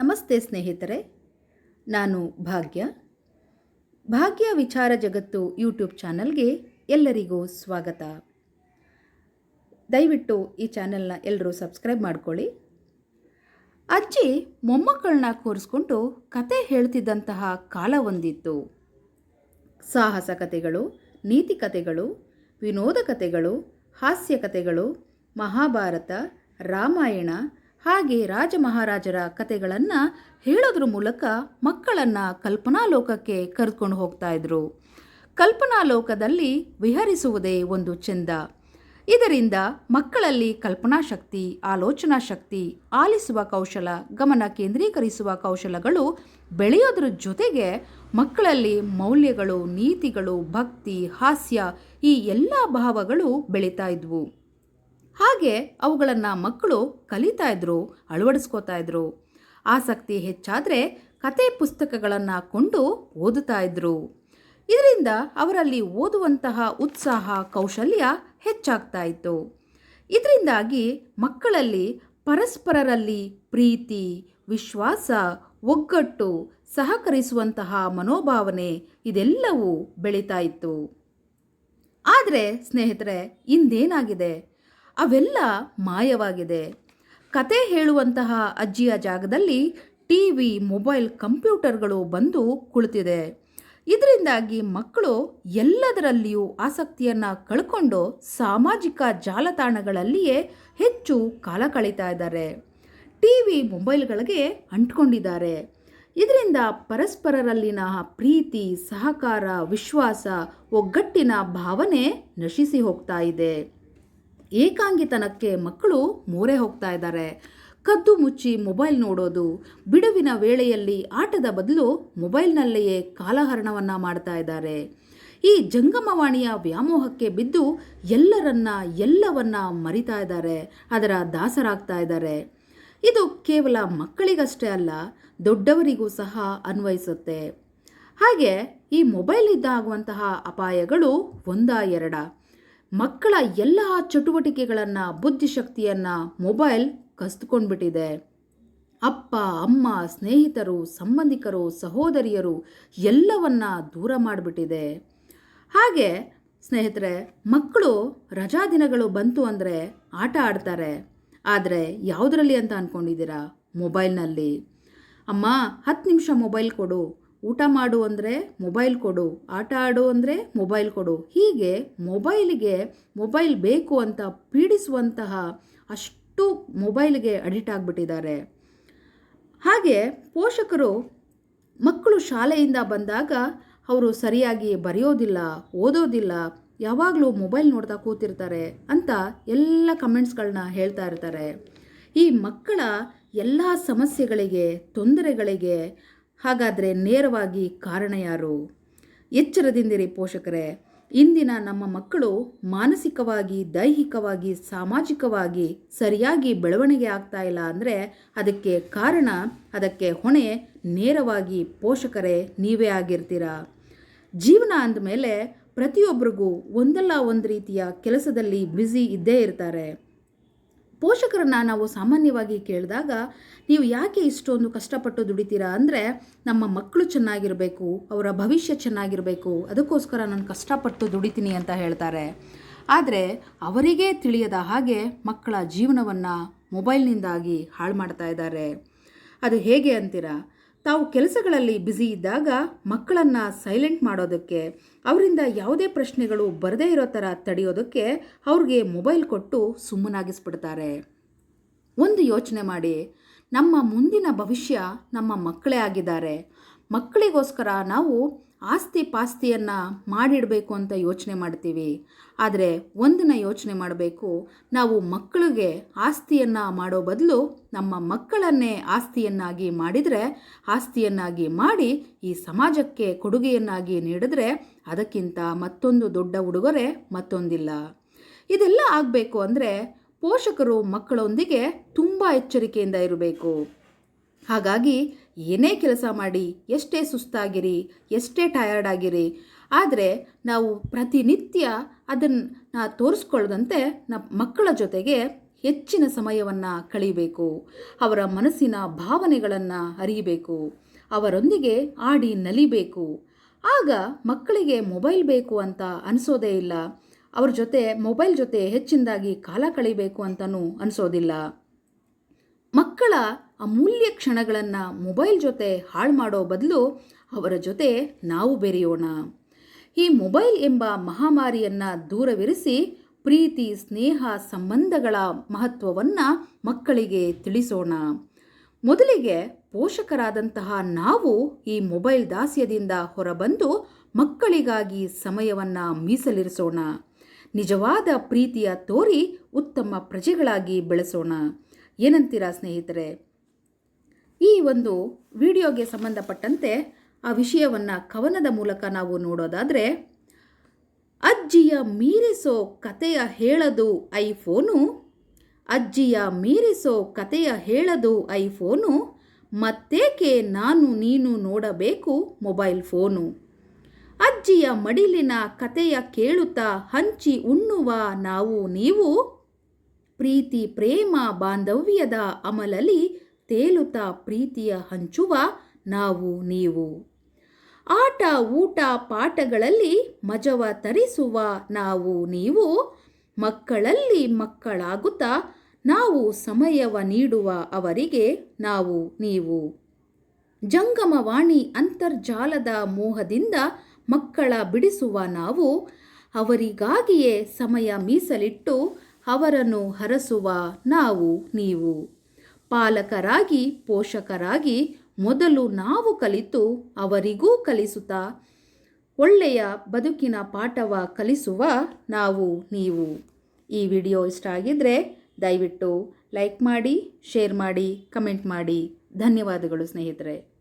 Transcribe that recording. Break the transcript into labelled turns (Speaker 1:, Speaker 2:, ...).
Speaker 1: ನಮಸ್ತೆ ಸ್ನೇಹಿತರೆ, ನಾನು ಭಾಗ್ಯ. ಭಾಗ್ಯ ವಿಚಾರ ಜಗತ್ತು ಯೂಟ್ಯೂಬ್ ಚಾನಲ್ಗೆ ಎಲ್ಲರಿಗೂ ಸ್ವಾಗತ. ದಯವಿಟ್ಟು ಈ ಚಾನಲ್ನ ಎಲ್ಲರೂ ಸಬ್ಸ್ಕ್ರೈಬ್ ಮಾಡ್ಕೊಳ್ಳಿ. ಅಜ್ಜಿ ಮೊಮ್ಮಕ್ಕಳನ್ನ ಕೂರಿಸ್ಕೊಂಡು ಕತೆ ಹೇಳ್ತಿದ್ದಂತಹ ಕಾಲ ಒಂದಿತ್ತು. ಸಾಹಸ ಕಥೆಗಳು ನೀತಿ ಕಥೆಗಳು ವಿನೋದ ಕಥೆಗಳು ಹಾಸ್ಯ ಕಥೆಗಳು ಮಹಾಭಾರತ, ರಾಮಾಯಣ ಹಾಗೆ ರಾಜ ಮಹಾರಾಜರ ಕಥೆಗಳನ್ನು ಹೇಳೋದ್ರ ಮೂಲಕ ಮಕ್ಕಳನ್ನು ಕಲ್ಪನಾ ಲೋಕಕ್ಕೆ ಕರೆದುಕೊಂಡು ಹೋಗ್ತಾ ಇದ್ರು. ಕಲ್ಪನಾ ಲೋಕದಲ್ಲಿ ವಿಹರಿಸುವುದೇ ಒಂದು ಚೆಂದ. ಇದರಿಂದ ಮಕ್ಕಳಲ್ಲಿ ಕಲ್ಪನಾ ಶಕ್ತಿ ಆಲೋಚನಾ ಶಕ್ತಿ ಆಲಿಸುವ ಕೌಶಲ, ಗಮನ ಕೇಂದ್ರೀಕರಿಸುವ ಕೌಶಲಗಳು ಬೆಳೆಯೋದ್ರ ಜೊತೆಗೆ ಮಕ್ಕಳಲ್ಲಿ ಮೌಲ್ಯಗಳು, ನೀತಿಗಳು, ಭಕ್ತಿ, ಹಾಸ್ಯ ಈ ಎಲ್ಲ ಭಾವಗಳು ಬೆಳೀತಾ ಇದ್ವು. ಹಾಗೆ ಅವುಗಳನ್ನು ಮಕ್ಕಳು ಕಲಿತಾ ಇದ್ರು, ಅಳವಡಿಸ್ಕೋತಾ ಇದ್ರು. ಆಸಕ್ತಿ ಹೆಚ್ಚಾದರೆ ಕತೆ ಪುಸ್ತಕಗಳನ್ನು ಕೊಂಡು ಓದುತ್ತಾ ಇದ್ರು. ಇದರಿಂದ ಅವರಲ್ಲಿ ಓದುವಂತಹ ಉತ್ಸಾಹ, ಕೌಶಲ್ಯ ಹೆಚ್ಚಾಗ್ತಾ ಇತ್ತು. ಇದರಿಂದಾಗಿ ಮಕ್ಕಳಲ್ಲಿ ಪರಸ್ಪರರಲ್ಲಿ ಪ್ರೀತಿ, ವಿಶ್ವಾಸ, ಒಗ್ಗಟ್ಟು ಸಹಕರಿಸುವಂತಹ ಮನೋಭಾವನೆ ಇದೆಲ್ಲವೂ ಬೆಳೀತಾ ಇತ್ತು. ಆದರೆ ಸ್ನೇಹಿತರೆ, ಇಂದೇನಾಗಿದೆ? ಅವೆಲ್ಲ ಮಾಯವಾಗಿದೆ. ಕತೆ ಹೇಳುವಂತಹ ಅಜ್ಜಿಯ ಜಾಗದಲ್ಲಿ ಟಿ ವಿ ಮೊಬೈಲ್, ಕಂಪ್ಯೂಟರ್ಗಳು ಬಂದು ಕುಳಿತಿದೆ. ಇದರಿಂದಾಗಿ ಮಕ್ಕಳು ಎಲ್ಲದರಲ್ಲಿಯೂ ಆಸಕ್ತಿಯನ್ನು ಕಳ್ಕೊಂಡು ಸಾಮಾಜಿಕ ಜಾಲತಾಣಗಳಲ್ಲಿಯೇ ಹೆಚ್ಚು ಕಾಲ ಕಳೀತಾ ಇದ್ದಾರೆ. ಟಿ ವಿ ಮೊಬೈಲ್ಗಳಿಗೆ ಅಂಟ್ಕೊಂಡಿದ್ದಾರೆ. ಇದರಿಂದ ಪರಸ್ಪರರಲ್ಲಿನ ಪ್ರೀತಿ, ಸಹಕಾರ, ವಿಶ್ವಾಸ ಒಗ್ಗಟ್ಟಿನ ಭಾವನೆ ನಶಿಸಿ ಹೋಗ್ತಾ ಇದೆ. ಏಕಾಂಗಿತನಕ್ಕೆ ಮಕ್ಕಳು ಮೋರೆ ಹೋಗ್ತಾ ಇದ್ದಾರೆ. ಕದ್ದು ಮುಚ್ಚಿ ಮೊಬೈಲ್ ನೋಡೋದು, ಬಿಡುವಿನ ವೇಳೆಯಲ್ಲಿ ಆಟದ ಬದಲು ಮೊಬೈಲ್ನಲ್ಲಿಯೇ ಕಾಲಹರಣವನ್ನು ಮಾಡ್ತಾ ಇದ್ದಾರೆ. ಈ ಜಂಗಮವಾಣಿಯ ವ್ಯಾಮೋಹಕ್ಕೆ ಬಿದ್ದು ಎಲ್ಲರನ್ನ ಎಲ್ಲವನ್ನ ಮರಿತಾ ಇದ್ದಾರೆ, ಅದರ ದಾಸರಾಗ್ತಾ ಇದ್ದಾರೆ. ಇದು ಕೇವಲ ಮಕ್ಕಳಿಗಷ್ಟೇ ಅಲ್ಲ, ದೊಡ್ಡವರಿಗೂ ಸಹ ಅನ್ವಯಿಸುತ್ತೆ. ಹಾಗೆ ಈ ಮೊಬೈಲಿಂದ ಆಗುವಂತಹ ಅಪಾಯಗಳು ಒಂದ ಎರಡ. ಮಕ್ಕಳ ಎಲ್ಲ ಚಟುವಟಿಕೆಗಳನ್ನು ಬುದ್ಧಿಶಕ್ತಿಯನ್ನು ಮೊಬೈಲ್ ಕಸ್ದುಕೊಂಡ್ಬಿಟ್ಟಿದೆ ಅಪ್ಪ, ಅಮ್ಮ, ಸ್ನೇಹಿತರು, ಸಂಬಂಧಿಕರು, ಸಹೋದರಿಯರು ಎಲ್ಲವನ್ನ ದೂರ ಮಾಡಿಬಿಟ್ಟಿದೆ. ಹಾಗೆ ಸ್ನೇಹಿತರೆ, ಮಕ್ಕಳು ರಜಾ ದಿನಗಳು ಬಂತು ಅಂದರೆ ಆಟ ಆಡ್ತಾರೆ. ಆದರೆ ಯಾವುದರಲ್ಲಿ ಅಂತ ಅಂದ್ಕೊಂಡಿದ್ದೀರಾ ಮೊಬೈಲ್ನಲ್ಲಿ. ಅಮ್ಮ, ಹತ್ತು ನಿಮಿಷ ಮೊಬೈಲ್ ಕೊಡು. ಊಟ ಮಾಡು ಅಂದರೆ ಮೊಬೈಲ್ ಕೊಡು, ಆಟ ಆಡು ಅಂದರೆ ಮೊಬೈಲ್ ಕೊಡು. ಹೀಗೆ ಮೊಬೈಲಿಗೆ ಮೊಬೈಲ್ ಬೇಕು ಅಂತ ಪೀಡಿಸುವಂತಹ ಅಷ್ಟು ಮೊಬೈಲ್ಗೆ ಅಡಿಟ್ ಆಗಿಬಿಟ್ಟಿದ್ದಾರೆ. ಹಾಗೆ ಪೋಷಕರು ಮಕ್ಕಳು ಶಾಲೆಯಿಂದ ಬಂದಾಗ ಅವರು ಸರಿಯಾಗಿ ಬರೆಯೋದಿಲ್ಲ, ಓದೋದಿಲ್ಲ, ಯಾವಾಗಲೂ ಮೊಬೈಲ್ ನೋಡ್ತಾ ಕೂತಿರ್ತಾರೆ ಅಂತ ಎಲ್ಲ ಕಮೆಂಟ್ಸ್ಗಳನ್ನ ಹೇಳ್ತಾ ಇರ್ತಾರೆ. ಈ ಮಕ್ಕಳ ಎಲ್ಲ ಸಮಸ್ಯೆಗಳಿಗೆ, ತೊಂದರೆಗಳಿಗೆ ಹಾಗಾದರೆ ನೇರವಾಗಿ ಕಾರಣ ಯಾರು? ಎಚ್ಚರದಿಂದಿರಿ ಪೋಷಕರೇ, ಇಂದಿನ ನಮ್ಮ ಮಕ್ಕಳು ಮಾನಸಿಕವಾಗಿ, ದೈಹಿಕವಾಗಿ, ಸಾಮಾಜಿಕವಾಗಿ ಸರಿಯಾಗಿ ಬೆಳವಣಿಗೆ ಆಗ್ತಾ ಇಲ್ಲ ಅಂದರೆ ಅದಕ್ಕೆ ಕಾರಣ, ಅದಕ್ಕೆ ಹೊಣೆ ನೇರವಾಗಿ ಪೋಷಕರೇ, ನೀವೇ ಆಗಿರ್ತೀರ? ಜೀವನ ಅಂದಮೇಲೆ ಪ್ರತಿಯೊಬ್ಬರಿಗೂ ಒಂದಲ್ಲ ಒಂದು ರೀತಿಯ ಕೆಲಸದಲ್ಲಿ ಬ್ಯುಸಿ ಇದ್ದೇ ಇರ್ತಾರೆ. ಪೋಷಕರನ್ನ ನಾವು ಸಾಮಾನ್ಯವಾಗಿ ಕೇಳಿದಾಗ ನೀವು ಯಾಕೆ ಇಷ್ಟೊಂದು ಕಷ್ಟಪಟ್ಟು ದುಡಿತೀರಾ ಅಂದರೆ ನಮ್ಮ ಮಕ್ಕಳು ಚೆನ್ನಾಗಿರಬೇಕು, ಅವರ ಭವಿಷ್ಯ ಚೆನ್ನಾಗಿರಬೇಕು, ಅದಕ್ಕೋಸ್ಕರ ನಾನು ಕಷ್ಟಪಟ್ಟು ದುಡಿತೀನಿ ಅಂತ ಹೇಳ್ತಾರೆ. ಆದರೆ ಅವರಿಗೇ ತಿಳಿಯದ ಹಾಗೆ ಮಕ್ಕಳ ಜೀವನವನ್ನು ಮೊಬೈಲ್ನಿಂದಾಗಿ ಹಾಳು ಮಾಡ್ತಾ ಇದ್ದಾರೆ. ಅದು ಹೇಗೆ ಅಂತೀರಾ? ತಾವು ಕೆಲಸಗಳಲ್ಲಿ ಬ್ಯುಸಿ ಇದ್ದಾಗ ಮಕ್ಕಳನ್ನು ಸೈಲೆಂಟ್ ಮಾಡೋದಕ್ಕೆ, ಅವರಿಂದ ಯಾವುದೇ ಪ್ರಶ್ನೆಗಳು ಬರದೇ ಇರೋ ಥರ ತಡೆಯೋದಕ್ಕೆ ಅವ್ರಿಗೆ ಮೊಬೈಲ್ ಕೊಟ್ಟು ಸುಮ್ಮನಾಗಿಸ್ಬಿಡ್ತಾರೆ. ಒಂದು ಯೋಚನೆ ಮಾಡಿ, ನಮ್ಮ ಮುಂದಿನ ಭವಿಷ್ಯ ನಮ್ಮ ಮಕ್ಕಳೇ ಆಗಿದ್ದಾರೆ. ಮಕ್ಕಳಿಗೋಸ್ಕರ ನಾವು ಆಸ್ತಿ ಪಾಸ್ತಿಯನ್ನು ಮಾಡಿಡಬೇಕು ಅಂತ ಯೋಚನೆ ಮಾಡ್ತೀವಿ. ಆದರೆ ಒಂದನ್ನ ಯೋಚನೆ ಮಾಡಬೇಕು, ನಾವು ಮಕ್ಕಳಿಗೆ ಆಸ್ತಿಯನ್ನು ಮಾಡೋ ಬದಲು ನಮ್ಮ ಮಕ್ಕಳನ್ನೇ ಆಸ್ತಿಯನ್ನಾಗಿ ಮಾಡಿದರೆ, ಆಸ್ತಿಯನ್ನಾಗಿ ಮಾಡಿ ಈ ಸಮಾಜಕ್ಕೆ ಕೊಡುಗೆಯನ್ನಾಗಿ ನೀಡಿದ್ರೆ ಅದಕ್ಕಿಂತ ಮತ್ತೊಂದು ದೊಡ್ಡ ಉಡುಗೊರೆ ಮತ್ತೊಂದಿಲ್ಲ. ಇದೆಲ್ಲ ಆಗಬೇಕು ಅಂದರೆ ಪೋಷಕರು ಮಕ್ಕಳೊಂದಿಗೆ ತುಂಬ ಎಚ್ಚರಿಕೆಯಿಂದ ಇರಬೇಕು. ಹಾಗಾಗಿ ಏನೇ ಕೆಲಸ ಮಾಡಿ, ಎಷ್ಟೇ ಸುಸ್ತಾಗಿರಿ, ಎಷ್ಟೇ ಟಯರ್ಡ್ ಆಗಿರಿ ಆದರೆ ನಾವು ಪ್ರತಿನಿತ್ಯ ಅದನ್ನು ತೋರಿಸ್ಕೊಳ್ಳದಂತೆ ನಮ್ಮ ಮಕ್ಕಳ ಜೊತೆಗೆ ಹೆಚ್ಚಿನ ಸಮಯವನ್ನು ಕಳೀಬೇಕು. ಅವರ ಮನಸ್ಸಿನ ಭಾವನೆಗಳನ್ನು ಅರಿಯಬೇಕು ಅವರೊಂದಿಗೆ ಆಡಿ ನಲಿಬೇಕು. ಆಗ ಮಕ್ಕಳಿಗೆ ಮೊಬೈಲ್ ಬೇಕು ಅಂತ ಅನಿಸೋದೇ ಇಲ್ಲ. ಅವ್ರ ಜೊತೆ, ಮೊಬೈಲ್ ಜೊತೆ ಹೆಚ್ಚಿನದಾಗಿ ಕಾಲ ಕಳಿಬೇಕು ಅಂತಲೂ ಅನಿಸೋದಿಲ್ಲ. ಮಕ್ಕಳ ಅಮೂಲ್ಯ ಕ್ಷಣಗಳನ್ನು ಮೊಬೈಲ್ ಜೊತೆ ಹಾಳು ಮಾಡೋ ಬದಲು ಅವರ ಜೊತೆ ನಾವು ಬೆರೆಯೋಣ. ಈ ಮೊಬೈಲ್ ಎಂಬ ಮಹಾಮಾರಿಯನ್ನು ದೂರವಿರಿಸಿ ಪ್ರೀತಿ, ಸ್ನೇಹ, ಸಂಬಂಧಗಳ ಮಹತ್ವವನ್ನು ಮಕ್ಕಳಿಗೆ ತಿಳಿಸೋಣ. ಮೊದಲಿಗೆ ಪೋಷಕರಾದಂತಹ ನಾವು ಈ ಮೊಬೈಲ್ ದಾಸ್ಯದಿಂದ ಹೊರಬಂದು ಮಕ್ಕಳಿಗಾಗಿ ಸಮಯವನ್ನು ಮೀಸಲಿರಿಸೋಣ. ನಿಜವಾದ ಪ್ರೀತಿಯ ತೋರಿ ಉತ್ತಮ ಪ್ರಜೆಗಳಾಗಿ ಬೆಳೆಸೋಣ. ಏನಂತೀರಾ ಸ್ನೇಹಿತರೆ? ಈ ಒಂದು ವಿಡಿಯೋಗೆ ಸಂಬಂಧಪಟ್ಟಂತೆ ಆ ವಿಷಯವನ್ನು ಕವನದ ಮೂಲಕ ನಾವು ನೋಡೋದಾದರೆ, ಅಜ್ಜಿಯ ಮೀರಿಸೋ ಕತೆಯ ಹೇಳದು ಐಫೋನು, ಅಜ್ಜಿಯ ಮೀರಿಸೋ ಕತೆಯ ಹೇಳದು ಐಫೋನು, ಮತ್ತೇಕೆ ನಾನು ನೀನು ನೋಡಬೇಕು ಮೊಬೈಲ್ ಫೋನು? ಅಜ್ಜಿಯ ಮಡಿಲಿನ ಕತೆಯ ಕೇಳುತ್ತಾ ಹಂಚಿ ಉಣ್ಣುವ ನಾವು ನೀವು? ಪ್ರೀತಿ, ಪ್ರೇಮ, ಬಾಂಧವ್ಯದ ಅಮಲಲಿ ತೇಲುತ್ತಾ ಪ್ರೀತಿಯ ಹಂಚುವ ನಾವು ನೀವು. ಆಟ, ಊಟ, ಪಾಠಗಳಲ್ಲಿ ಮಜವ ತರಿಸುವ ನಾವು ನೀವು. ಮಕ್ಕಳಲ್ಲಿ ಮಕ್ಕಳಾಗುತ್ತಾ ನಾವು ಸಮಯವ ನೀಡುವ ಅವರಿಗೆ ನಾವು ನೀವು. ಜಂಗಮವಾಣಿ ಅಂತರ್ಜಾಲದ ಮೋಹದಿಂದ ಮಕ್ಕಳ ಬಿಡಿಸುವ ನಾವು. ಅವರಿಗಾಗಿಯೇ ಸಮಯ ಮೀಸಲಿಟ್ಟು ಅವರನ್ನು ಹರಸುವ ನಾವು ನೀವು. ಪಾಲಕರಾಗಿ, ಪೋಷಕರಾಗಿ ಮೊದಲು ನಾವು ಕಲಿತು ಅವರಿಗೂ ಕಲಿಸುತ್ತಾ ಒಳ್ಳೆಯ ಬದುಕಿನ ಪಾಠವ ಕಲಿಸುವ ನಾವು ನೀವು. ಈ ವಿಡಿಯೋ ಇಷ್ಟ ಆಗಿದ್ದರೆ ದಯವಿಟ್ಟು ಲೈಕ್ ಮಾಡಿ, ಶೇರ್ ಮಾಡಿ, ಕಮೆಂಟ್ ಮಾಡಿ. ಧನ್ಯವಾದಗಳು ಸ್ನೇಹಿತರೆ.